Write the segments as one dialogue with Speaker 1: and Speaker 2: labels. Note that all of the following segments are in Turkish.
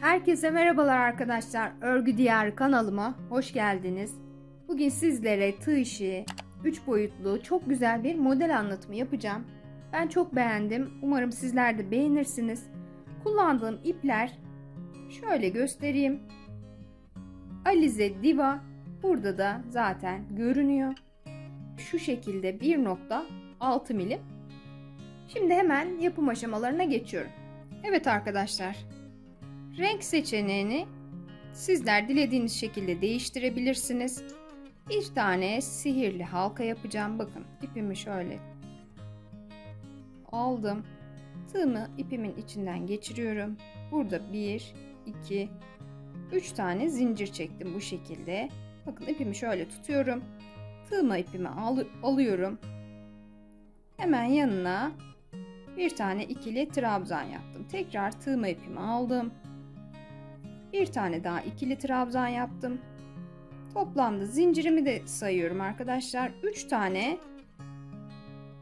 Speaker 1: Herkese merhabalar arkadaşlar. Örgü Diyarı kanalıma hoş geldiniz. Bugün sizlere tığ işi, 3 boyutlu çok güzel bir model anlatımı yapacağım. Ben çok beğendim. Umarım sizler de beğenirsiniz. Kullandığım ipler şöyle göstereyim. Alize Diva burada da zaten görünüyor. Şu şekilde 1.6 milim. Şimdi hemen yapım aşamalarına geçiyorum. Evet arkadaşlar, Renk seçeneğini sizler dilediğiniz şekilde değiştirebilirsiniz. Bir tane sihirli halka yapacağım. Bakın ipimi şöyle aldım. Tığımı ipimin içinden geçiriyorum. Burada 1, 2, 3 tane zincir çektim bu şekilde. Bakın ipimi şöyle tutuyorum. Tığıma ipimi al alıyorum. Hemen yanına bir tane ikili trabzan yaptım. Tekrar tığıma ipimi aldım. Bir tane daha ikili trabzan yaptım. Toplamda zincirimi de sayıyorum arkadaşlar. 3 tane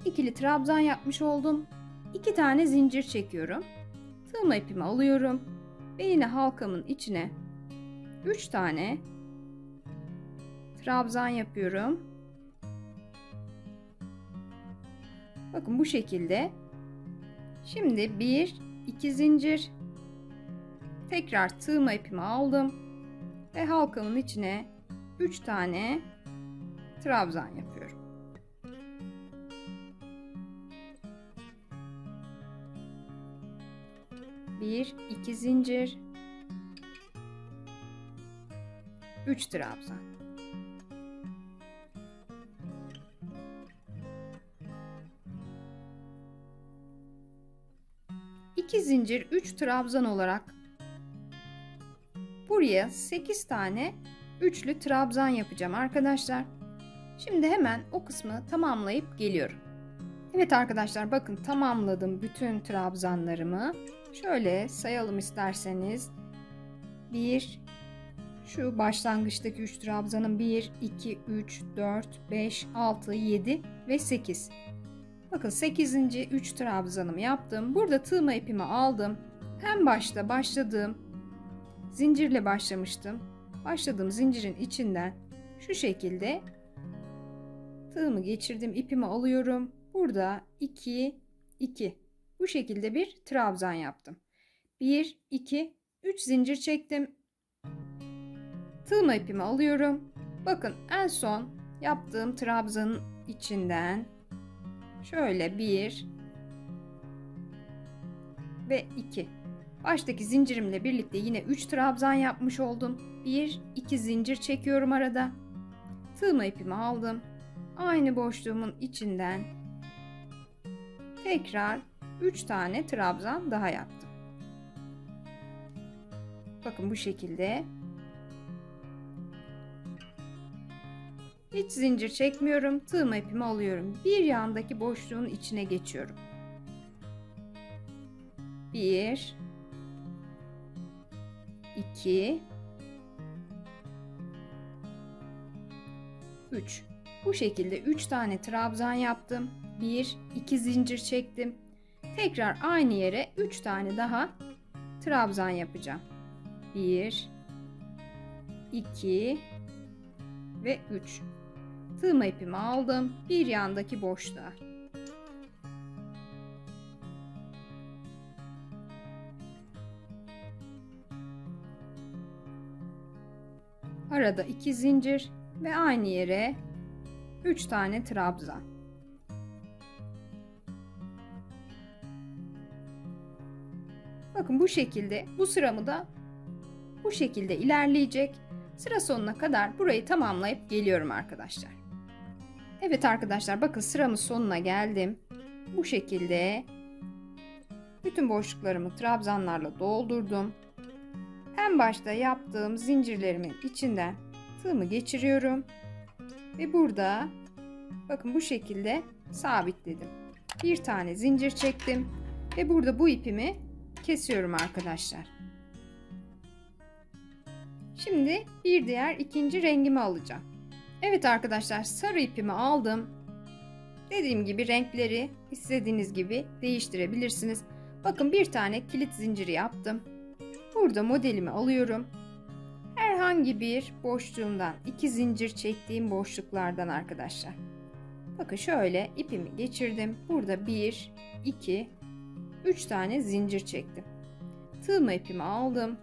Speaker 1: ikili trabzan yapmış oldum. 2 tane zincir çekiyorum. Tığma ipimi alıyorum. Ve yine halkamın içine 3 tane trabzan yapıyorum. Bakın bu şekilde. Şimdi 1 2 zincir Tekrar tığma ipimi aldım ve halkamın içine 3 tane trabzan yapıyorum. Bir, iki zincir, üç trabzan. İki zincir, üç trabzan olarak Buraya 8 tane üçlü trabzan yapacağım arkadaşlar. Şimdi hemen o kısmı tamamlayıp geliyorum. Evet arkadaşlar bakın tamamladım bütün trabzanlarımı. Şöyle sayalım isterseniz. 1 şu başlangıçtaki 3 trabzanın 1, 2, 3, 4, 5, 6, 7 ve 8. Bakın 8. 3 trabzanımı yaptım. Burada tığma ipimi aldım. Hem başta başladığım zincirle başlamıştım. Başladığım zincirin içinden şu şekilde tığımı geçirdim, ipimi alıyorum. Burada 2 2 bu şekilde bir trabzan yaptım. 1 2 3 zincir çektim. Tığıma ipimi alıyorum. Bakın en son yaptığım trabzanın içinden şöyle 1 ve 2 Baştaki zincirimle birlikte yine 3 trabzan yapmış oldum. 1 2 zincir çekiyorum arada. Tığma ipimi aldım. Aynı boşluğumun içinden tekrar 3 tane trabzan daha yaptım. Bakın bu şekilde. Hiç zincir çekmiyorum. Tığma ipimi alıyorum. Bir yandaki boşluğun içine geçiyorum. 1 2 3 Bu şekilde 3 tane trabzan yaptım. 1 2 zincir çektim. Tekrar aynı yere 3 tane daha trabzan yapacağım. 1 2 ve 3 Tığma ipimi aldım. Bir yandaki boşluğa. Arada iki zincir ve aynı yere 3 tane trabzan. Bakın bu şekilde bu sıramı da bu şekilde ilerleyecek. Sıra sonuna kadar burayı tamamlayıp geliyorum arkadaşlar. Evet arkadaşlar bakın sıramın sonuna geldim. Bu şekilde bütün boşluklarımı trabzanlarla doldurdum. En başta yaptığım zincirlerimin içinden tığımı geçiriyorum. Ve burada bakın bu şekilde sabitledim. Bir tane zincir çektim. Ve burada bu ipimi kesiyorum arkadaşlar. Şimdi bir diğer ikinci rengimi alacağım. Evet arkadaşlar sarı ipimi aldım. Dediğim gibi renkleri istediğiniz gibi değiştirebilirsiniz. Bakın bir tane kilit zinciri yaptım. Burada modelimi alıyorum. Herhangi bir boşluğumdan iki zincir çektiğim boşluklardan arkadaşlar. Bakın şöyle ipimi geçirdim. Burada 1, 2, 3 tane zincir çektim. Tığma ipimi aldım.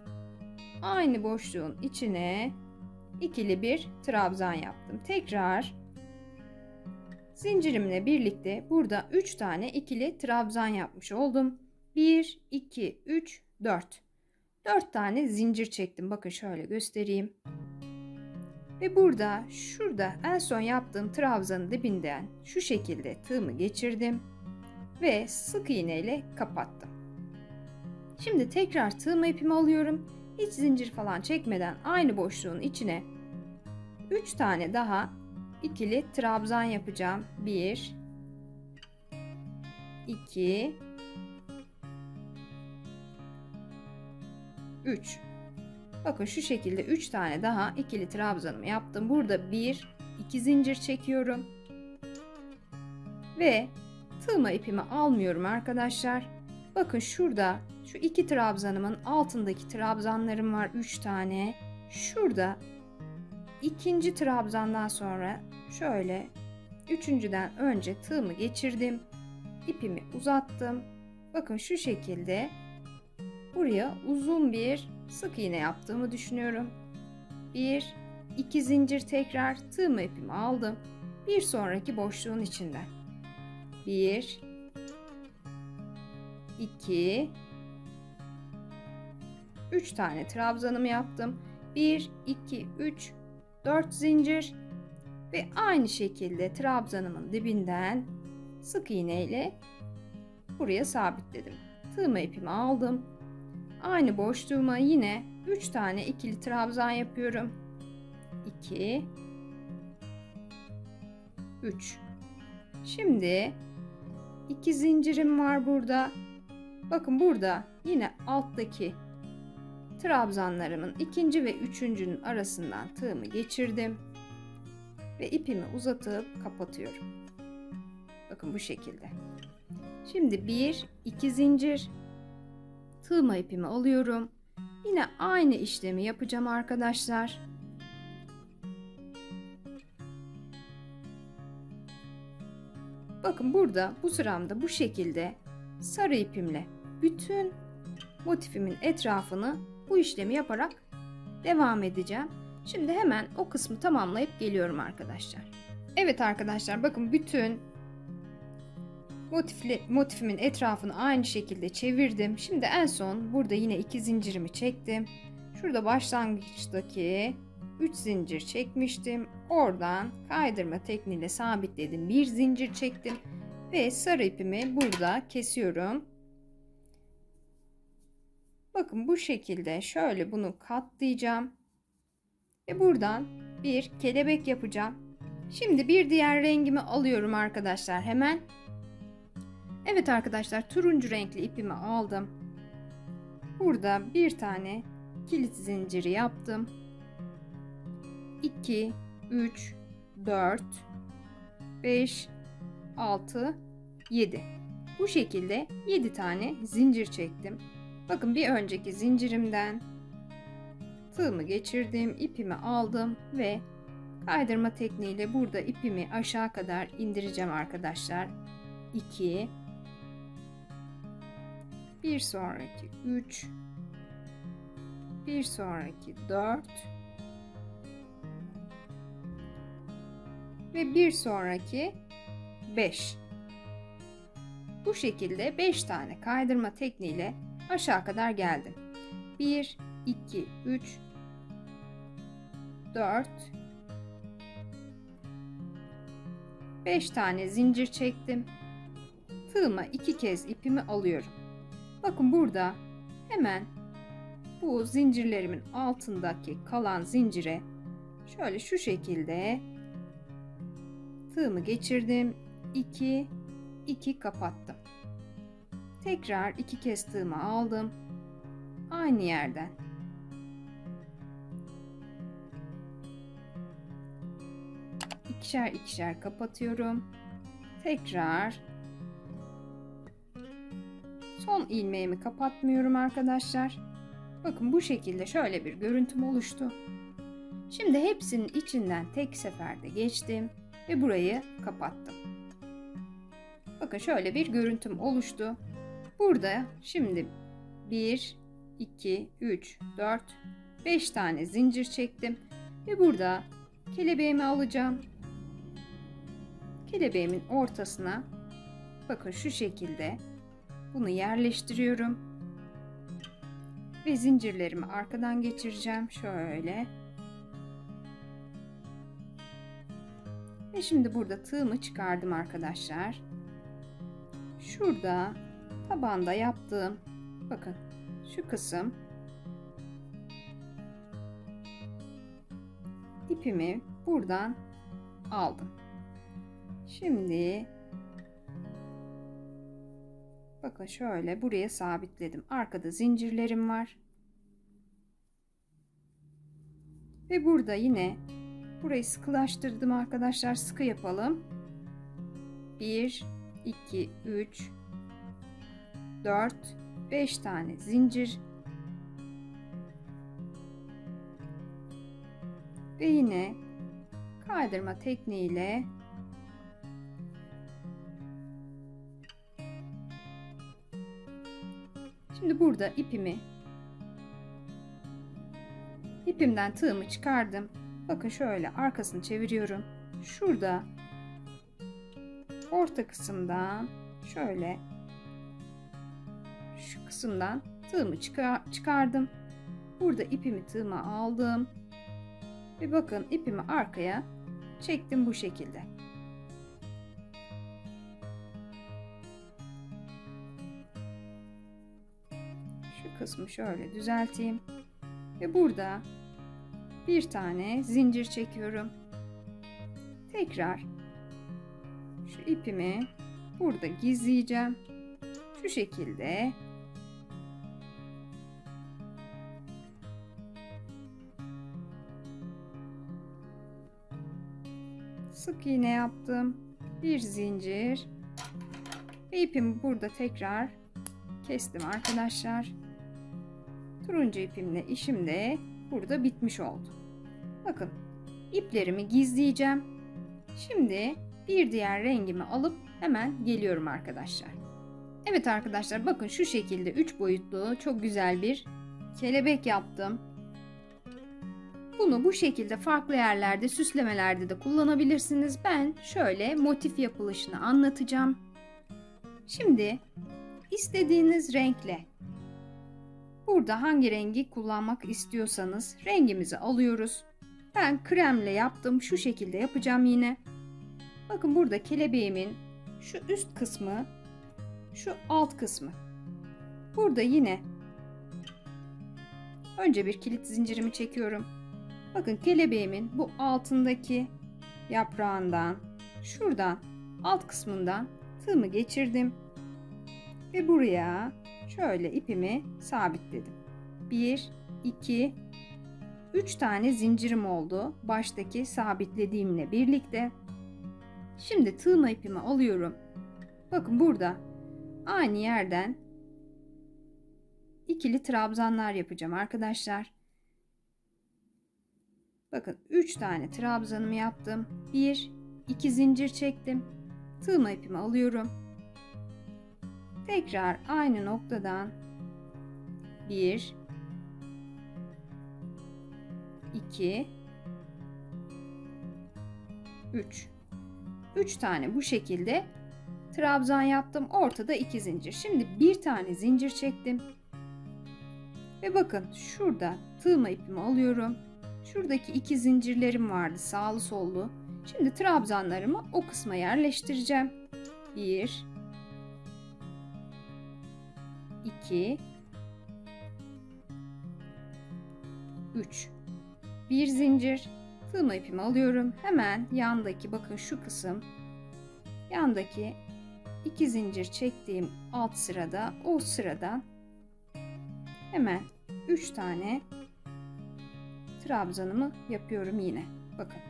Speaker 1: Aynı boşluğun içine ikili bir trabzan yaptım. Tekrar zincirimle birlikte burada 3 tane ikili trabzan yapmış oldum. 1, 2, 3, 4. 4 tane zincir çektim. Bakın şöyle göstereyim. Ve burada şurada en son yaptığım trabzanın dibinden şu şekilde tığımı geçirdim ve sık iğne ile kapattım. Şimdi tekrar tığma ipimi alıyorum. Hiç zincir falan çekmeden aynı boşluğun içine 3 tane daha ikili trabzan yapacağım. 1 2 3 Bakın şu şekilde 3 tane daha ikili trabzanımı yaptım. Burada 1 2 zincir çekiyorum. Ve tığma ipimi almıyorum arkadaşlar. Bakın şurada şu iki trabzanımın altındaki trabzanlarım var 3 tane. Şurada ikinci trabzandan sonra şöyle üçüncüden önce tığımı geçirdim. ipimi uzattım. Bakın şu şekilde buraya uzun bir sık iğne yaptığımı düşünüyorum. Bir, iki zincir tekrar tığımı ipimi aldım. Bir sonraki boşluğun içinden. Bir, iki, üç tane trabzanımı yaptım. Bir, iki, üç, dört zincir ve aynı şekilde trabzanımın dibinden sık iğne ile buraya sabitledim. Tığma ipimi aldım. Aynı boşluğuma yine 3 tane ikili trabzan yapıyorum. 2 3 Şimdi iki zincirim var burada. Bakın burada yine alttaki trabzanlarımın ikinci ve üçüncünün arasından tığımı geçirdim ve ipimi uzatıp kapatıyorum. Bakın bu şekilde. Şimdi bir, iki zincir, tığma ipimi alıyorum. Yine aynı işlemi yapacağım arkadaşlar. Bakın burada bu sıramda bu şekilde sarı ipimle bütün motifimin etrafını bu işlemi yaparak devam edeceğim. Şimdi hemen o kısmı tamamlayıp geliyorum arkadaşlar. Evet arkadaşlar bakın bütün motifli, motifimin etrafını aynı şekilde çevirdim. Şimdi en son burada yine iki zincirimi çektim. Şurada başlangıçtaki 3 zincir çekmiştim. Oradan kaydırma tekniğiyle sabitledim. Bir zincir çektim ve sarı ipimi burada kesiyorum. Bakın bu şekilde şöyle bunu katlayacağım. Ve buradan bir kelebek yapacağım. Şimdi bir diğer rengimi alıyorum arkadaşlar hemen. Evet arkadaşlar turuncu renkli ipimi aldım. Burada bir tane kilit zinciri yaptım. 2, 3, 4, 5, 6, 7. Bu şekilde 7 tane zincir çektim. Bakın bir önceki zincirimden tığımı geçirdim, ipimi aldım ve kaydırma tekniğiyle burada ipimi aşağı kadar indireceğim arkadaşlar. 2 bir sonraki 3 bir sonraki 4 ve bir sonraki 5 bu şekilde 5 tane kaydırma tekniğiyle aşağı kadar geldim. 1 2 3 4 5 tane zincir çektim. Tığıma iki kez ipimi alıyorum Bakın burada hemen bu zincirlerimin altındaki kalan zincire şöyle şu şekilde tığımı geçirdim. 2 2 kapattım. Tekrar iki kez tığımı aldım. Aynı yerden. ikişer ikişer kapatıyorum. Tekrar son ilmeğimi kapatmıyorum arkadaşlar. Bakın bu şekilde şöyle bir görüntüm oluştu. Şimdi hepsinin içinden tek seferde geçtim ve burayı kapattım. Bakın şöyle bir görüntüm oluştu. Burada şimdi 1, 2, 3, 4, 5 tane zincir çektim ve burada kelebeğimi alacağım. Kelebeğimin ortasına bakın şu şekilde bunu yerleştiriyorum. Ve zincirlerimi arkadan geçireceğim şöyle. Ve şimdi burada tığımı çıkardım arkadaşlar. Şurada tabanda yaptığım bakın şu kısım ipimi buradan aldım. Şimdi bakın şöyle buraya sabitledim. Arkada zincirlerim var. Ve burada yine burayı sıkılaştırdım arkadaşlar. Sıkı yapalım. 1 2 3 4 5 tane zincir ve yine kaydırma tekniğiyle Şimdi burada ipimi ipimden tığımı çıkardım. Bakın şöyle arkasını çeviriyorum. Şurada orta kısımdan şöyle şu kısımdan tığımı çıkar, çıkardım. Burada ipimi tığıma aldım. Ve bakın ipimi arkaya çektim bu şekilde. Kısmı şöyle düzelteyim. Ve burada bir tane zincir çekiyorum. Tekrar şu ipimi burada gizleyeceğim. Şu şekilde sık iğne yaptım. Bir zincir ve ipimi burada tekrar kestim arkadaşlar. Turuncu ipimle işim de burada bitmiş oldu. Bakın iplerimi gizleyeceğim. Şimdi bir diğer rengimi alıp hemen geliyorum arkadaşlar. Evet arkadaşlar bakın şu şekilde 3 boyutlu çok güzel bir kelebek yaptım. Bunu bu şekilde farklı yerlerde süslemelerde de kullanabilirsiniz. Ben şöyle motif yapılışını anlatacağım. Şimdi istediğiniz renkle burada hangi rengi kullanmak istiyorsanız rengimizi alıyoruz. Ben kremle yaptım. Şu şekilde yapacağım yine. Bakın burada kelebeğimin şu üst kısmı, şu alt kısmı. Burada yine önce bir kilit zincirimi çekiyorum. Bakın kelebeğimin bu altındaki yaprağından, şuradan alt kısmından tığımı geçirdim. Ve buraya şöyle ipimi sabitledim. 1, 2, 3 tane zincirim oldu. Baştaki sabitlediğimle birlikte. Şimdi tığma ipimi alıyorum. Bakın burada aynı yerden ikili trabzanlar yapacağım arkadaşlar. Bakın 3 tane trabzanımı yaptım. 1 2 zincir çektim. Tığma ipimi alıyorum. Tekrar aynı noktadan 1 2 3 3 tane bu şekilde trabzan yaptım. Ortada 2 zincir. Şimdi bir tane zincir çektim. Ve bakın şurada tığma ipimi alıyorum. Şuradaki iki zincirlerim vardı sağlı sollu. Şimdi trabzanlarımı o kısma yerleştireceğim. 1 2 3 bir zincir tığma ipimi alıyorum. Hemen yandaki bakın şu kısım yandaki iki zincir çektiğim alt sırada o sıradan hemen 3 tane trabzanımı yapıyorum yine. Bakın.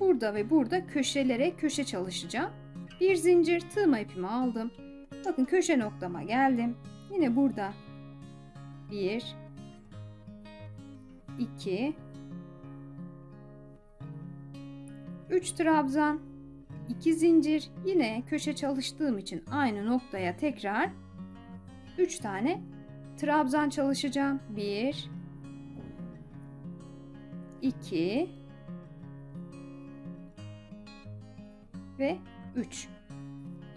Speaker 1: Burada ve burada köşelere köşe çalışacağım. Bir zincir tığma ipimi aldım. Bakın köşe noktama geldim. Yine burada 1 2 3 trabzan 2 zincir yine köşe çalıştığım için aynı noktaya tekrar 3 tane trabzan çalışacağım. 1 2 ve 3.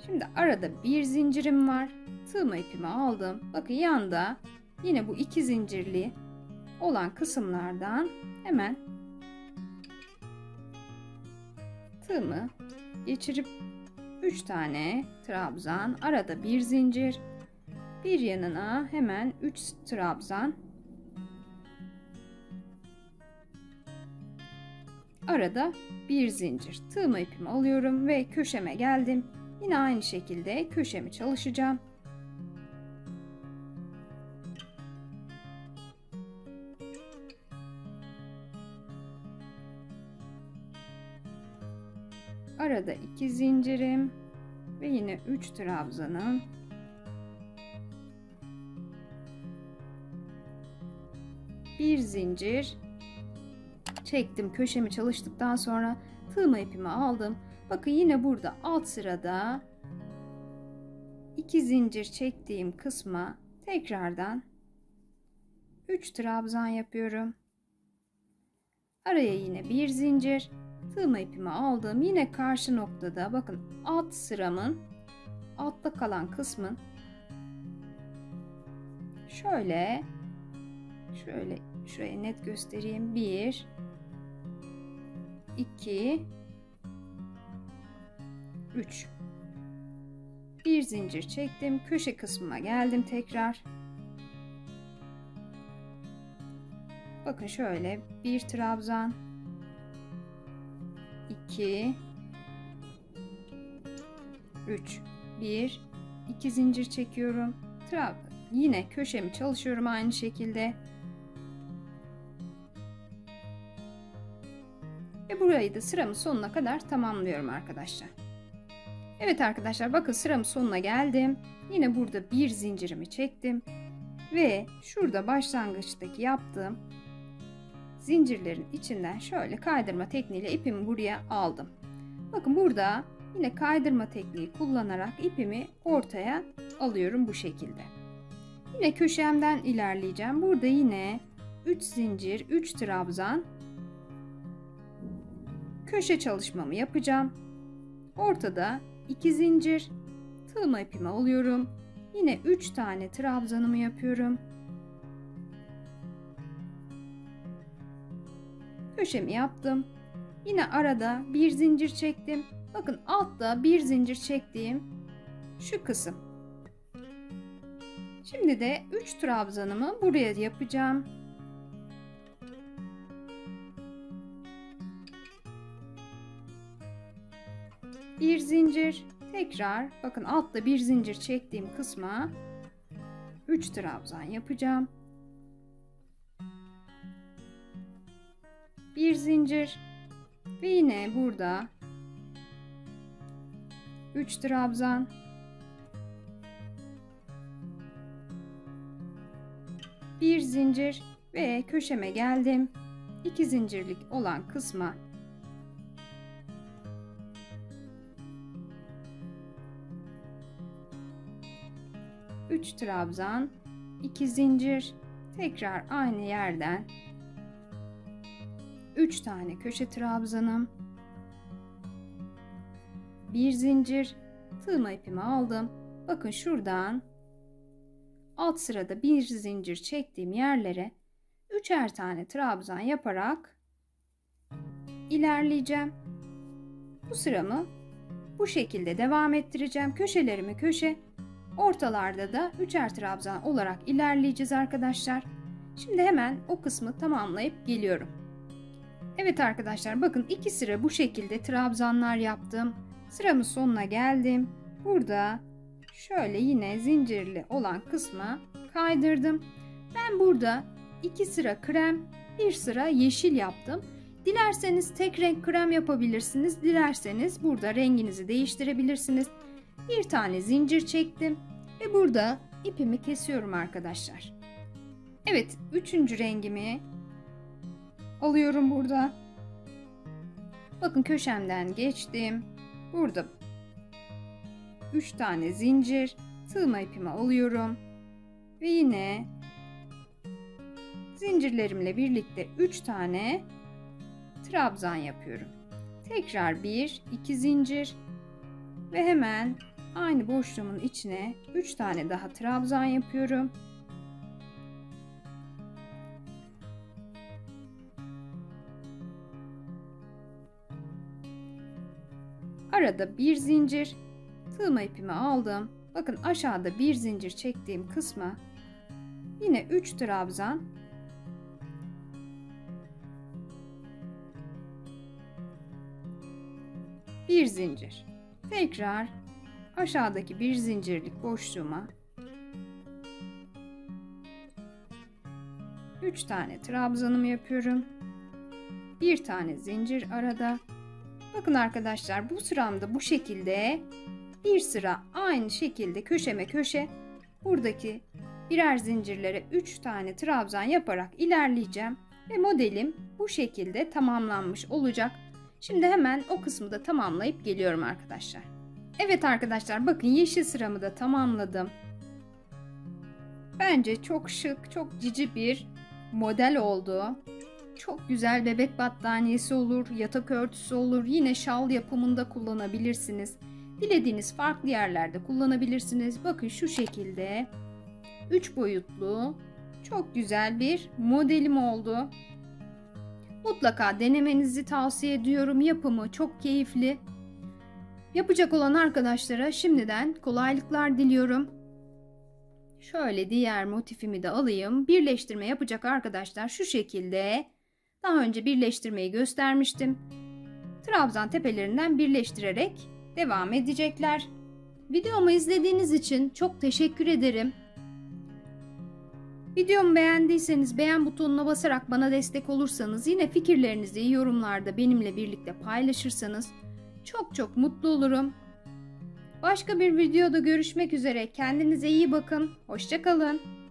Speaker 1: Şimdi arada bir zincirim var. Tığma ipimi aldım. Bakın yanda yine bu iki zincirli olan kısımlardan hemen tığımı geçirip 3 tane trabzan, arada bir zincir, bir yanına hemen 3 trabzan, arada bir zincir. Tığma ipimi alıyorum ve köşeme geldim. Yine aynı şekilde köşemi çalışacağım. Arada iki zincirim ve yine 3 trabzanım. Bir zincir çektim köşemi çalıştıktan sonra tığma ipimi aldım. Bakın yine burada alt sırada iki zincir çektiğim kısma tekrardan 3 trabzan yapıyorum. Araya yine bir zincir tığma ipimi aldım. Yine karşı noktada bakın alt sıramın altta kalan kısmın şöyle şöyle şuraya net göstereyim. 1 2 3 bir zincir çektim köşe kısmına geldim tekrar. Bakın şöyle bir trabzan. 2 3 1 2 zincir çekiyorum. Trab yine köşemi çalışıyorum aynı şekilde. Ve burayı da sıramın sonuna kadar tamamlıyorum arkadaşlar Evet arkadaşlar bakın sıramın sonuna geldim yine burada bir zincirimi çektim ve şurada başlangıçtaki yaptığım zincirlerin içinden şöyle kaydırma tekniğiyle ipimi buraya aldım. Bakın burada yine kaydırma tekniği kullanarak ipimi ortaya alıyorum bu şekilde. Yine köşemden ilerleyeceğim. Burada yine 3 zincir, 3 trabzan köşe çalışmamı yapacağım. Ortada 2 zincir tığma ipimi alıyorum. Yine 3 tane trabzanımı yapıyorum. köşemi yaptım. Yine arada bir zincir çektim. Bakın altta bir zincir çektiğim şu kısım. Şimdi de 3 trabzanımı buraya yapacağım. Bir zincir tekrar bakın altta bir zincir çektiğim kısma 3 trabzan yapacağım. bir zincir ve yine burada 3 trabzan bir zincir ve köşeme geldim. 2 zincirlik olan kısma üç trabzan, iki zincir, tekrar aynı yerden 3 tane köşe trabzanım. Bir zincir tığma ipimi aldım. Bakın şuradan alt sırada bir zincir çektiğim yerlere üçer tane trabzan yaparak ilerleyeceğim. Bu sıramı bu şekilde devam ettireceğim. Köşelerimi köşe, ortalarda da üçer trabzan olarak ilerleyeceğiz arkadaşlar. Şimdi hemen o kısmı tamamlayıp geliyorum. Evet arkadaşlar bakın iki sıra bu şekilde trabzanlar yaptım. Sıramın sonuna geldim. Burada şöyle yine zincirli olan kısma kaydırdım. Ben burada iki sıra krem, bir sıra yeşil yaptım. Dilerseniz tek renk krem yapabilirsiniz. Dilerseniz burada renginizi değiştirebilirsiniz. Bir tane zincir çektim ve burada ipimi kesiyorum arkadaşlar. Evet, üçüncü rengimi alıyorum burada. Bakın köşemden geçtim. Burada 3 tane zincir, tığma ipimi alıyorum. Ve yine zincirlerimle birlikte 3 tane trabzan yapıyorum. Tekrar 1, 2 zincir ve hemen aynı boşluğumun içine 3 tane daha trabzan yapıyorum. Arada bir zincir, tığma ipimi aldım. Bakın aşağıda bir zincir çektiğim kısma yine 3 trabzan bir zincir. Tekrar aşağıdaki bir zincirlik boşluğuma 3 tane trabzanımı yapıyorum. Bir tane zincir arada. Bakın arkadaşlar bu sıramda bu şekilde bir sıra aynı şekilde köşeme köşe buradaki birer zincirlere 3 tane trabzan yaparak ilerleyeceğim ve modelim bu şekilde tamamlanmış olacak. Şimdi hemen o kısmı da tamamlayıp geliyorum arkadaşlar. Evet arkadaşlar bakın yeşil sıramı da tamamladım. Bence çok şık, çok cici bir model oldu. Çok güzel bebek battaniyesi olur, yatak örtüsü olur, yine şal yapımında kullanabilirsiniz. Dilediğiniz farklı yerlerde kullanabilirsiniz. Bakın şu şekilde 3 boyutlu çok güzel bir modelim oldu. Mutlaka denemenizi tavsiye ediyorum. Yapımı çok keyifli. Yapacak olan arkadaşlara şimdiden kolaylıklar diliyorum. Şöyle diğer motifimi de alayım. Birleştirme yapacak arkadaşlar şu şekilde. Daha önce birleştirmeyi göstermiştim. Trabzan tepelerinden birleştirerek devam edecekler. Videomu izlediğiniz için çok teşekkür ederim. Videomu beğendiyseniz beğen butonuna basarak bana destek olursanız yine fikirlerinizi yorumlarda benimle birlikte paylaşırsanız çok çok mutlu olurum. Başka bir videoda görüşmek üzere. Kendinize iyi bakın. Hoşçakalın.